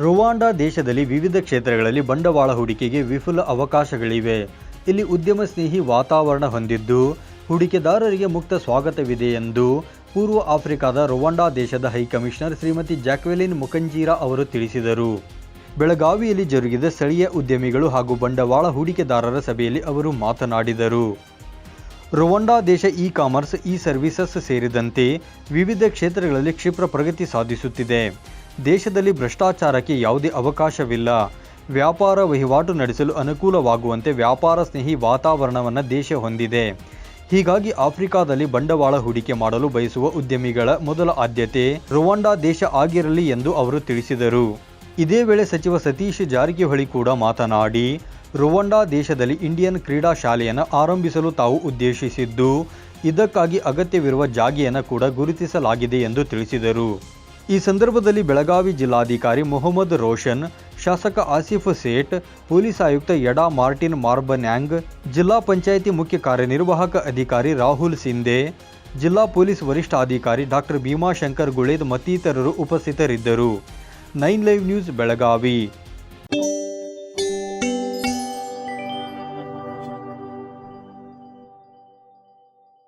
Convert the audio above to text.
Rwanda ದೇಶದಲ್ಲಿ ವಿವಿಧ ಕ್ಷೇತ್ರಗಳಲ್ಲಿ ಬಂಡವಾಳ ಹೂಡಿಕೆಗೆ ವಿಫುಲ ಅವಕಾಶಗಳಿವೆ. ಇಲ್ಲಿ ಉದ್ಯಮ ಸ್ನೇಹಿ ವಾತಾವರಣ ಹೊಂದಿದ್ದು, ಹೂಡಿಕೆದಾರರಿಗೆ ಮುಕ್ತ ಸ್ವಾಗತವಿದೆ ಎಂದು ಪೂರ್ವ ಆಫ್ರಿಕಾದ ರುವಾಂಡಾ ದೇಶದ ಹೈಕಮಿಷನರ್ ಶ್ರೀಮತಿ ಜಾಕ್ವೆಲಿನ್ ಮುಖಂಜೀರಾ ಅವರು ತಿಳಿಸಿದರು. ಬೆಳಗಾವಿಯಲ್ಲಿ ಜರುಗಿದ ಸ್ಥಳೀಯ ಉದ್ಯಮಿಗಳು ಹಾಗೂ ಬಂಡವಾಳ ಹೂಡಿಕೆದಾರರ ಸಭೆಯಲ್ಲಿ ಅವರು ಮಾತನಾಡಿದರು. ರುವಾಂಡಾ ದೇಶ ಇ ಕಾಮರ್ಸ್ ಇ ಸರ್ವಿಸಸ್ ಸೇರಿದಂತೆ ವಿವಿಧ ಕ್ಷೇತ್ರಗಳಲ್ಲಿ ಕ್ಷಿಪ್ರ ಪ್ರಗತಿ ಸಾಧಿಸುತ್ತಿದೆ. ದೇಶದಲ್ಲಿ ಭ್ರಷ್ಟಾಚಾರಕ್ಕೆ ಯಾವುದೇ ಅವಕಾಶವಿಲ್ಲ. ವ್ಯಾಪಾರ ವಹಿವಾಟು ನಡೆಸಲು ಅನುಕೂಲವಾಗುವಂತೆ ವ್ಯಾಪಾರ ಸ್ನೇಹಿ ವಾತಾವರಣವನ್ನು ದೇಶ ಹೊಂದಿದೆ. ಹೀಗಾಗಿ ಆಫ್ರಿಕಾದಲ್ಲಿ ಬಂಡವಾಳ ಹೂಡಿಕೆ ಮಾಡಲು ಬಯಸುವ ಉದ್ಯಮಿಗಳ ಮೊದಲ ಆದ್ಯತೆ ರುವಾಂಡಾ ದೇಶ ಆಗಿರಲಿ ಎಂದು ಅವರು ತಿಳಿಸಿದರು. ಇದೇ ವೇಳೆ ಸಚಿವ ಸತೀಶ್ ಜಾರಕಿಹೊಳಿ ಕೂಡ ಮಾತನಾಡಿ, ರುವಾಂಡಾ ದೇಶದಲ್ಲಿ ಇಂಡಿಯನ್ ಕ್ರೀಡಾ ಶಾಲೆಯನ್ನು ಆರಂಭಿಸಲು ತಾವು ಉದ್ದೇಶಿಸಿದ್ದು, ಇದಕ್ಕಾಗಿ ಅಗತ್ಯವಿರುವ ಜಾಗೆಯನ್ನು ಕೂಡ ಗುರುತಿಸಲಾಗಿದೆ ಎಂದು ತಿಳಿಸಿದರು. ಈ ಸಂದರ್ಭದಲ್ಲಿ ಬೆಳಗಾವಿ ಜಿಲ್ಲಾಧಿಕಾರಿ ಮೊಹಮ್ಮದ್ ರೋಷನ್, ಶಾಸಕ ಆಸಿಫ್ ಸೇಠ್, ಪೊಲೀಸ್ ಆಯುಕ್ತ ಯಡಾ ಮಾರ್ಟಿನ್ ಮಾರ್ಬನ್ಯಾಂಗ್, ಜಿಲ್ಲಾ ಪಂಚಾಯಿತಿ ಮುಖ್ಯ ಕಾರ್ಯನಿರ್ವಾಹಕ ಅಧಿಕಾರಿ ರಾಹುಲ್ ಸಿಂಧೆ, ಜಿಲ್ಲಾ ಪೊಲೀಸ್ ವರಿಷ್ಠಾಧಿಕಾರಿ ಡಾಕ್ಟರ್ ಭೀಮಾಶಂಕರ್ ಗುಳೇದ್ ಮತ್ತಿತರರು ಉಪಸ್ಥಿತರಿದ್ದರು. Nine live news Belagavi.